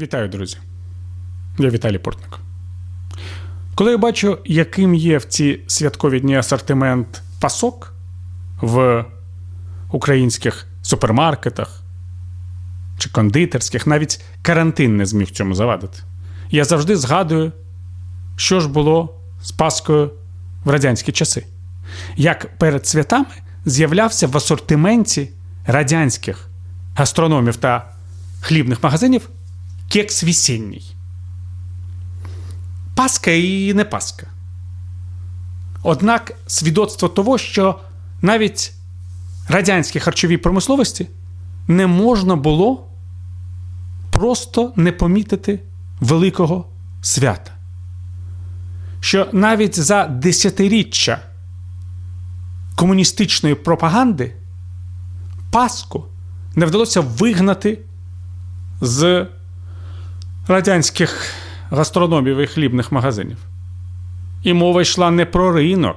Вітаю, друзі. Я Віталій Портник. Коли я бачу, яким є в ці святкові дні асортимент пасок в українських супермаркетах чи кондитерських, навіть карантин не зміг цьому завадити. Я завжди згадую, що ж було з Паскою в радянські часи. Як перед святами з'являвся в асортименті радянських гастрономів та хлібних магазинів кекс весенній. Паска і не паска. Однак свідоцтво того, що навіть радянській харчовій промисловості не можна було просто не помітити великого свята. Що навіть за десятиріччя комуністичної пропаганди Паску не вдалося вигнати з радянських гастрономів і хлібних магазинів. І мова йшла не про ринок,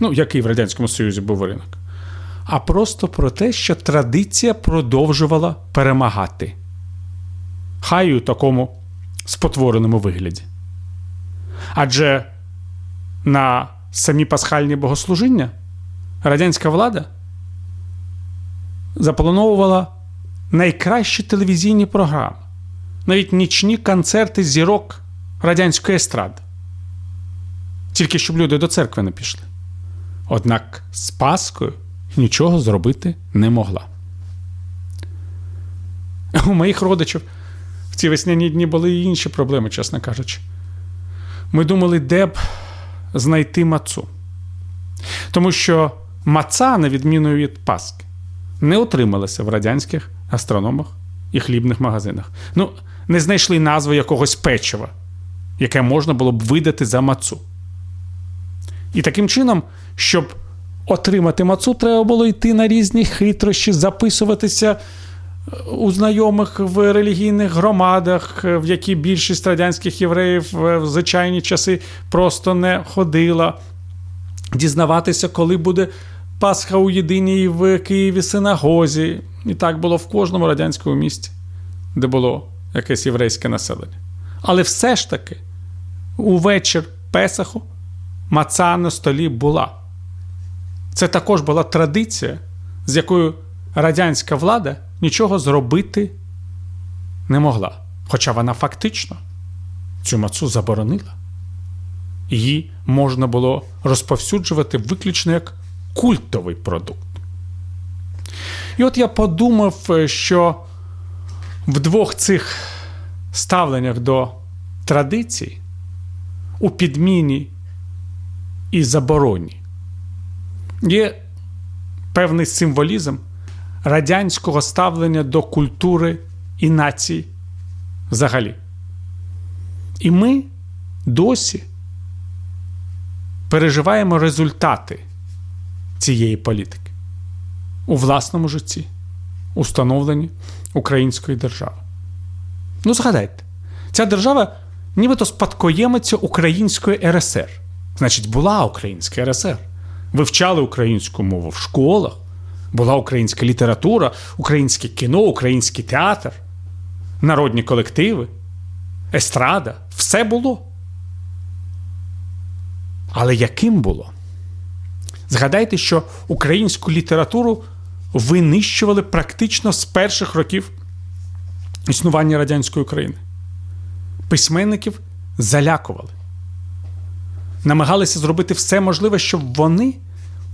ну, який в Радянському Союзі був ринок, а просто про те, що традиція продовжувала перемагати. Хай у такому спотвореному вигляді. Адже на самі пасхальні богослужіння радянська влада заплановувала найкращі телевізійні програми, навіть нічні концерти зірок радянської естради. Тільки щоб люди до церкви не пішли. Однак з Паскою нічого зробити не могла. У моїх родичів в ці весняні дні були і інші проблеми, чесно кажучи. Ми думали, де б знайти мацу. Тому що маца, на відміну від Паски, не отрималася в радянських гастрономах і хлібних магазинах. Ну, не знайшли назви якогось печива, яке можна було б видати за мацу. І таким чином, щоб отримати мацу, треба було йти на різні хитрощі, записуватися у знайомих в релігійних громадах, в які більшість радянських євреїв в звичайні часи просто не ходила, дізнаватися, коли буде Пасха у єдиній в Києві синагозі. І так було в кожному радянському місті, де було якесь єврейське населення. Але все ж таки, у вечір Песаху маца на столі була. Це також була традиція, з якою радянська влада нічого зробити не могла. Хоча вона фактично цю мацу заборонила. Її можна було розповсюджувати виключно як культовий продукт. І от я подумав, що в двох цих ставленнях до традицій у підміні і забороні є певний символізм радянського ставлення до культури і націй взагалі. І ми досі переживаємо результати цієї політики у власному житті, у становленні української держави. Ну, згадайте, ця держава нібито спадкоємиця української РСР. Значить, була українська РСР. Вивчали українську мову в школах, була українська література, українське кіно, український театр, народні колективи, естрада все було. Але яким було? Згадайте, що українську літературу винищували практично з перших років існування радянської України. Письменників залякували. Намагалися зробити все можливе, щоб вони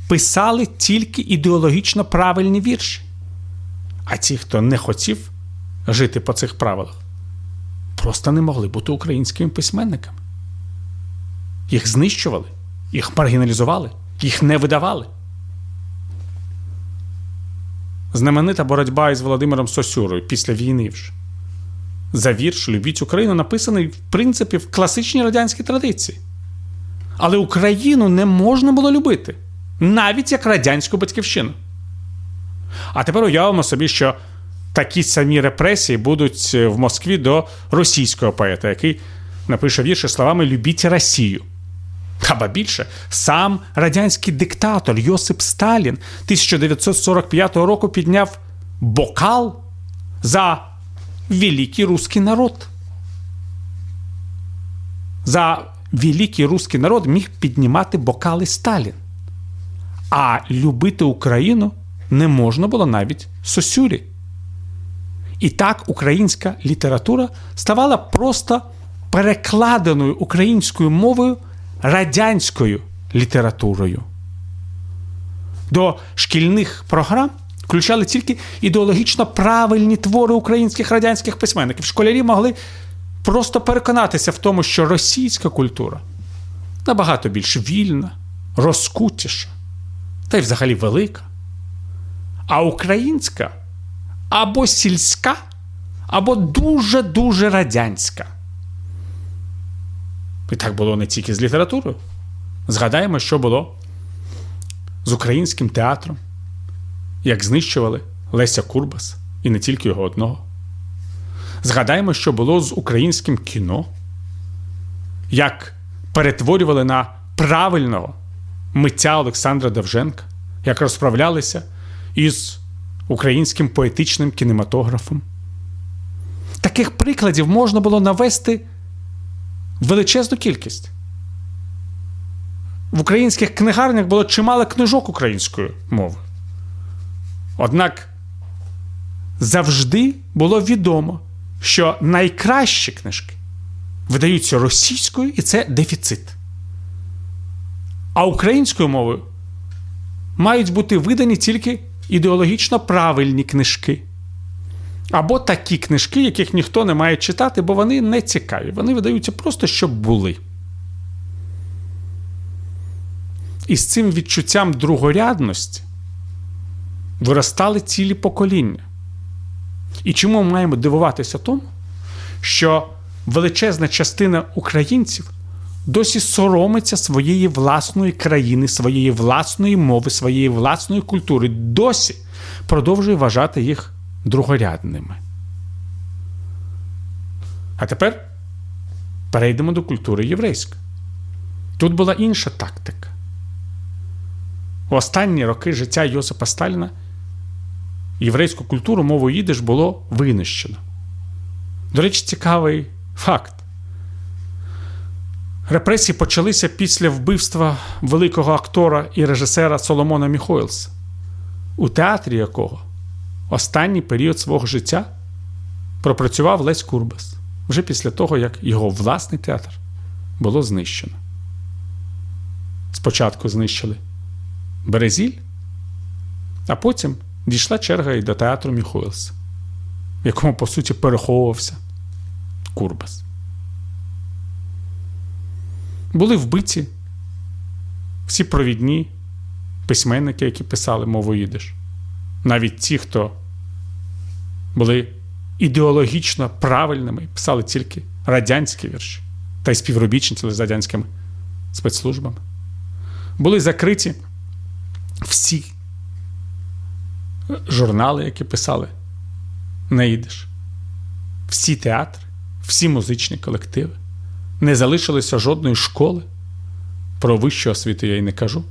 писали тільки ідеологічно правильні вірші. А ті, хто не хотів жити по цих правилах, просто не могли бути українськими письменниками. Їх знищували, їх маргіналізували, їх не видавали. Знаменита боротьба із Володимиром Сосюрою після війни вже. За вірш Любіть Україну написаний, в принципі, в класичній радянській традиції. Але Україну не можна було любити, навіть як радянську батьківщину. А тепер уявимо собі, що такі самі репресії будуть в Москві до російського поета, який напише вірші словами Любіть Росію. Аба більше, сам радянський диктатор Йосип Сталін 1945 року підняв бокал за великий русский народ. За великий русский народ міг піднімати бокали Сталін. А любити Україну не можна було навіть Сосюрі. І так українська література ставала просто перекладеною українською мовою радянською літературою. До шкільних програм включали тільки ідеологічно правильні твори українських радянських письменників. Школярі могли просто переконатися в тому, що російська культура набагато більш вільна, розкутіша, та й взагалі велика. А українська або сільська, або дуже-дуже радянська. І так було не тільки з літературою. Згадаємо, що було з українським театром, як знищували Леся Курбас і не тільки його одного. Згадаємо, що було з українським кіно, як перетворювали на правильного митця Олександра Довженка, як розправлялися із українським поетичним кінематографом. Таких прикладів можна було навести величезну кількість. В українських книгарнях було чимало книжок українською мовою. Однак завжди було відомо, що найкращі книжки видаються російською, і це дефіцит. А українською мовою мають бути видані тільки ідеологічно правильні книжки. Або такі книжки, яких ніхто не має читати, бо вони не цікаві. Вони видаються просто, щоб були. І з цим відчуттям другорядності виростали цілі покоління. І чому ми маємо дивуватися тому, що величезна частина українців досі соромиться своєї власної країни, своєї власної мови, своєї власної культури, досі продовжує вважати їх другорядними. А тепер перейдемо до культури єврейської. Тут була інша тактика. У останні роки життя Йосипа Сталіна єврейську культуру мовою їдиш було винищено. До речі, цікавий факт. Репресії почалися після вбивства великого актора і режисера Соломона Міхойлса, у театрі якого останній період свого життя пропрацював Лесь Курбас вже після того, як його власний театр було знищено. Спочатку знищили Березіль, а потім дійшла черга і до театру Міхойлса, в якому, по суті, переховувався Курбас. Були вбиті всі провідні письменники, які писали мовою їдиш. Навіть ті, хто були ідеологічно правильними, писали тільки радянські вірші та й співробітчинці з радянськими спецслужбами. Були закриті всі журнали, які писали на їдиш. Всі театри, всі музичні колективи. Не залишилося жодної школи. Про вищу освіту я й не кажу.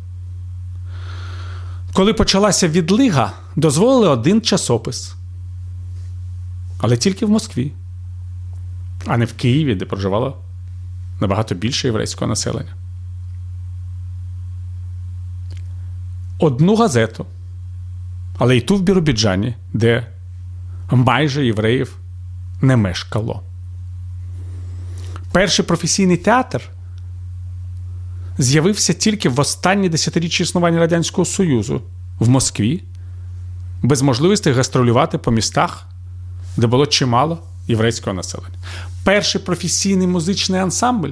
Коли почалася відлига, дозволили один часопис. Але тільки в Москві, а не в Києві, де проживало набагато більше єврейського населення. Одну газету, але й ту в Біробіджані, де майже євреїв не мешкало. Перший професійний театр з'явився тільки в останні десятиріччя існування Радянського Союзу в Москві, без можливості гастролювати по містах, де було чимало єврейського населення. Перший професійний музичний ансамбль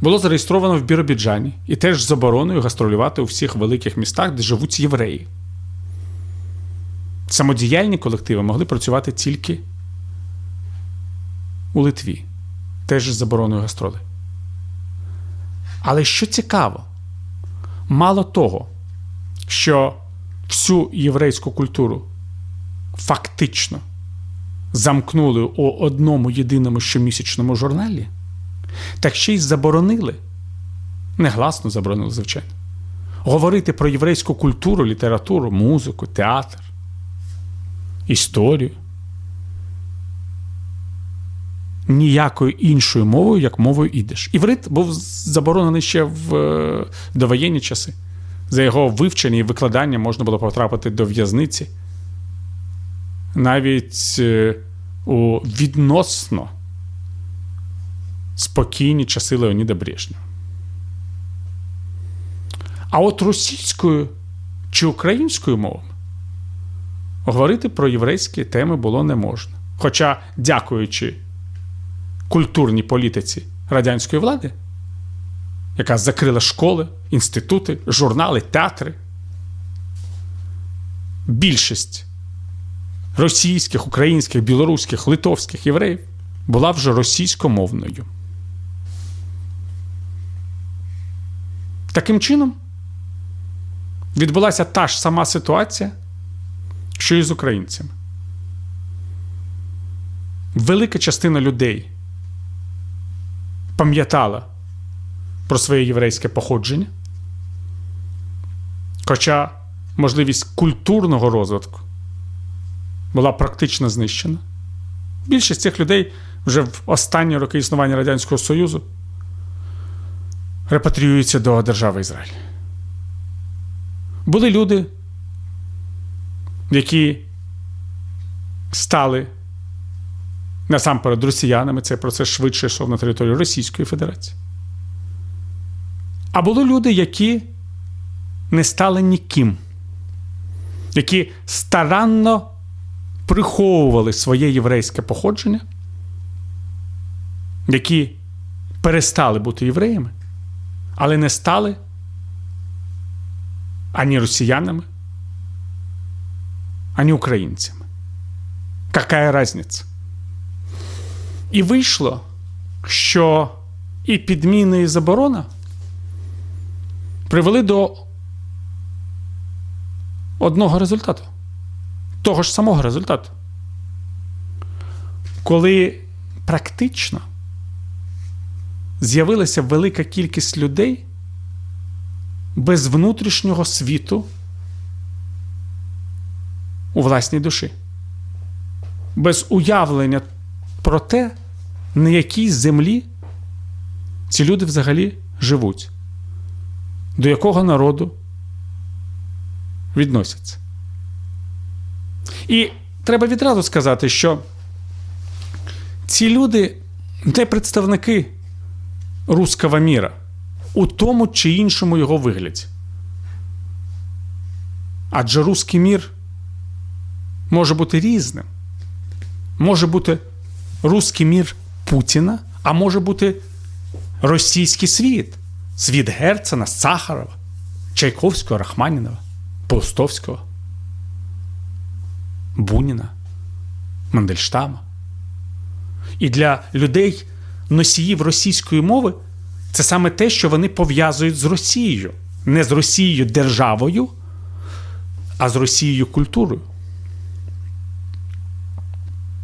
було зареєстровано в Біробіджані і теж забороною гастролювати у всіх великих містах, де живуть євреї. Самодіяльні колективи могли працювати тільки у Литві, теж з забороною гастроли. Але що цікаво, мало того, що всю єврейську культуру фактично замкнули у одному єдиному щомісячному журналі, так ще й заборонили, негласно заборонили, звичайно, говорити про єврейську культуру, літературу, музику, театр, історію ніякою іншою мовою, як мовою ідиш. Іврит був заборонений ще в е, довоєнні часи. За його вивчення і викладання можна було потрапити до в'язниці. Навіть е, у відносно спокійні часи Леоніда Брежнєва. А от російською чи українською мовами говорити про єврейські теми було не можна. Хоча, дякуючи культурній політиці радянської влади, яка закрила школи, інститути, журнали, театри, більшість російських, українських, білоруських, литовських євреїв була вже російськомовною. Таким чином, відбулася та ж сама ситуація, що і з українцями. Велика частина людей пам'ятала про своє єврейське походження, хоча можливість культурного розвитку була практично знищена. Більшість цих людей вже в останні роки існування Радянського Союзу репатріюються до держави Ізраїль. Були люди, які стали насамперед росіянами, цей процес швидше йшов на територію Російської Федерації. А були люди, які не стали ніким, які старанно приховували своє єврейське походження, які перестали бути євреями, але не стали ані росіянами, ані українцями. Какая разниця? І вийшло, що і підміни, і заборона привели до одного результату. Того ж самого результату. Коли практично з'явилася велика кількість людей без внутрішнього світу у власній душі, без уявлення про те, на якій землі ці люди взагалі живуть, до якого народу відносяться. І треба відразу сказати, що ці люди не представники руского міра у тому чи іншому його вигляді. Адже русський мір може бути різним. Може бути русський мір Путіна, а може бути російський світ, світ Герцена, Сахарова, Чайковського, Рахманінова, Паустовського, Буніна, Мандельштама. І для людей, носіїв російської мови, це саме те, що вони пов'язують з Росією. Не з Росією державою, а з Росією культурою.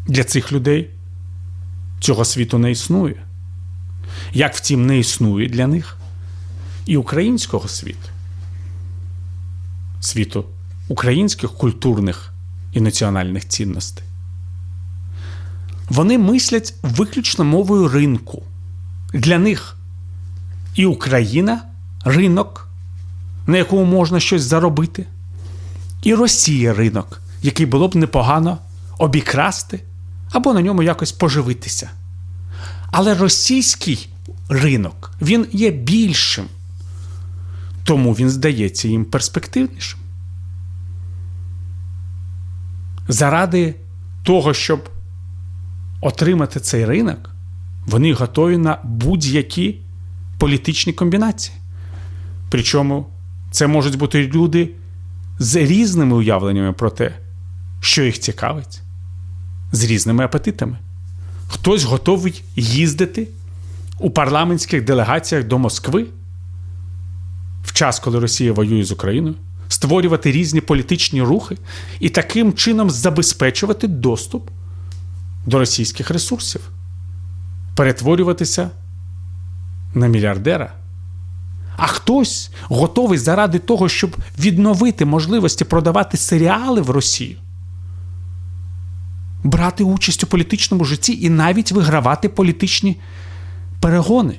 Для цих людей цього світу не існує. Як втім, не існує для них і українського світу, світу українських культурних і національних цінностей. Вони мислять виключно мовою ринку. Для них і Україна ринок, на якому можна щось заробити, і Росія ринок, який було б непогано обікрасти або на ньому якось поживитися. Але російський ринок він є більшим, тому він здається їм перспективнішим. Заради того, щоб отримати цей ринок, вони готові на будь-які політичні комбінації. Причому це можуть бути люди з різними уявленнями про те, що їх цікавить, з різними апетитами. Хтось готовий їздити у парламентських делегаціях до Москви в час, коли Росія воює з Україною, створювати різні політичні рухи і таким чином забезпечувати доступ до російських ресурсів, перетворюватися на мільярдера. А хтось готовий заради того, щоб відновити можливості продавати серіали в Росію, брати участь у політичному житті і навіть вигравати політичні перегони,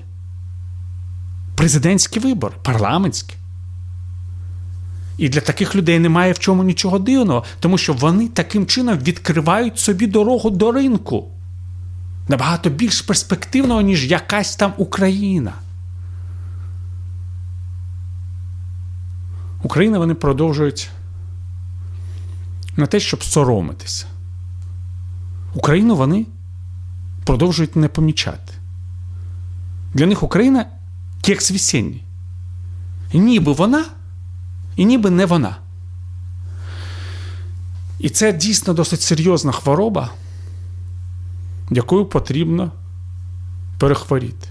президентські вибори, парламентські. І для таких людей немає в чому нічого дивного, тому що вони таким чином відкривають собі дорогу до ринку. Набагато більш перспективного, ніж якась там Україна. Україна вони продовжують не те, щоб соромитися. Україну вони продовжують не помічати. Для них Україна кекс весенній. Ніби вона, і ніби не вона. І це дійсно досить серйозна хвороба, якою потрібно перехворіти.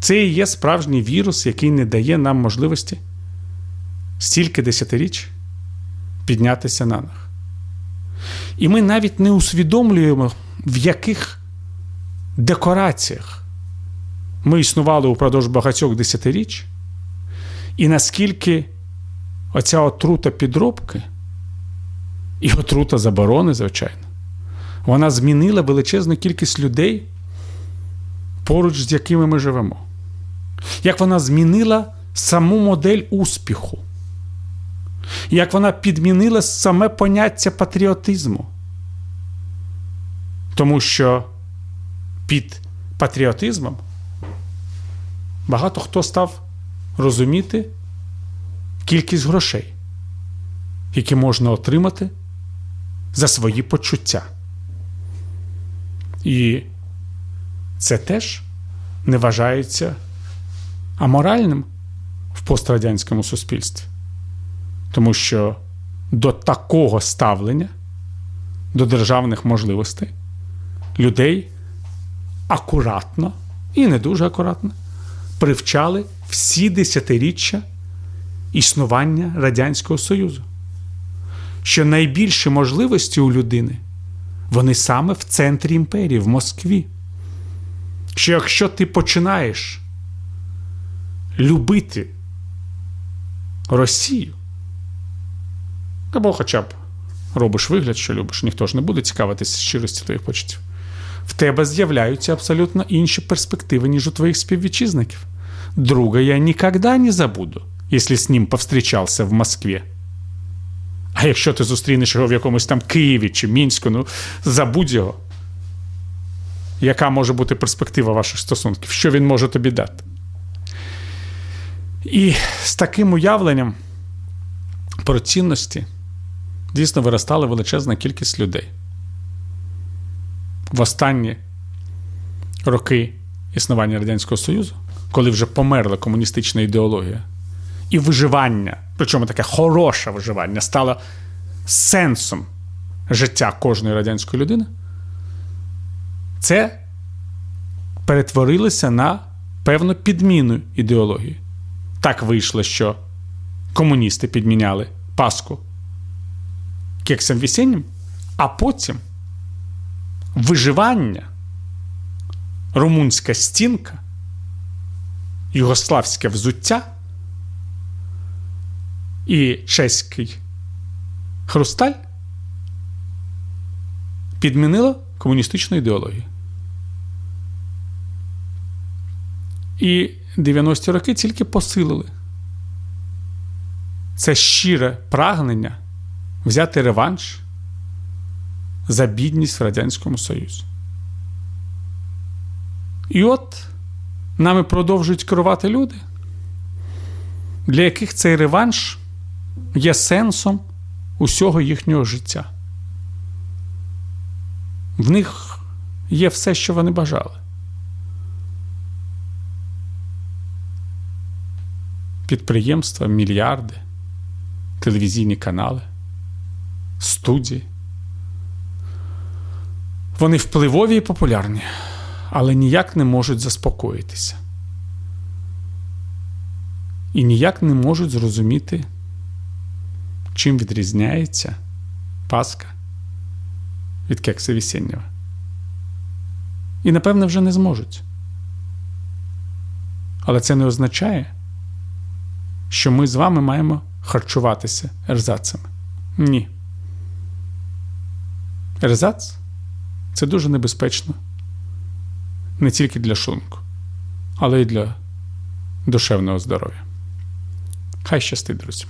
Це і є справжній вірус, який не дає нам можливості стільки десятиріч піднятися на них. І ми навіть не усвідомлюємо, в яких декораціях ми існували упродовж багатьох десятиріч, і наскільки оця отрута підробки і отрута заборони, звичайно, вона змінила величезну кількість людей, поруч з якими ми живемо. Як вона змінила саму модель успіху як вона підмінила саме поняття патріотизму. Тому що під патріотизмом багато хто став розуміти кількість грошей, які можна отримати за свої почуття. І це теж не вважається аморальним в пострадянському суспільстві. Тому що до такого ставлення, до державних можливостей, людей акуратно і не дуже акуратно привчали всі десятиріччя існування Радянського Союзу. Що найбільші можливості у людини вони саме в центрі імперії, в Москві. Що якщо ти починаєш любити Росію, або хоча б робиш вигляд, що любиш, ніхто ж не буде цікавитися щирості твоїх почуттів. В тебе з'являються абсолютно інші перспективи, ніж у твоїх співвітчизників. Друга я ніколи не забуду, якщо з ним повстрічався в Москві. А якщо ти зустрінеш його в якомусь там Києві чи Мінську, ну забудь його. Яка може бути перспектива ваших стосунків? Що він може тобі дати? І з таким уявленням про цінності дійсно виростала величезна кількість людей. В останні роки існування Радянського Союзу, коли вже померла комуністична ідеологія, і виживання, причому таке хороше виживання, стало сенсом життя кожної радянської людини, це перетворилося на певну підміну ідеології. Так вийшло, що комуністи підміняли Пасху кексом весіннім, а потім виживання, румунська стінка, югославське взуття і чеський хрусталь підмінило комуністичну ідеологію. І 90-ті роки тільки посилили це щире прагнення взяти реванш за бідність в Радянському Союзі. І от нами продовжують керувати люди, для яких цей реванш є сенсом усього їхнього життя. В них є все, що вони бажали. Підприємства, мільярди, телевізійні канали студії. Вони впливові і популярні, але ніяк не можуть заспокоїтися. І ніяк не можуть зрозуміти, чим відрізняється Пасха від кекса весіннього. І, напевне, вже не зможуть. Але це не означає, що ми з вами маємо харчуватися ерзацами. Ні. Ерзац це дуже небезпечно не тільки для шлунку, але й для душевного здоров'я. Хай щастить, друзі.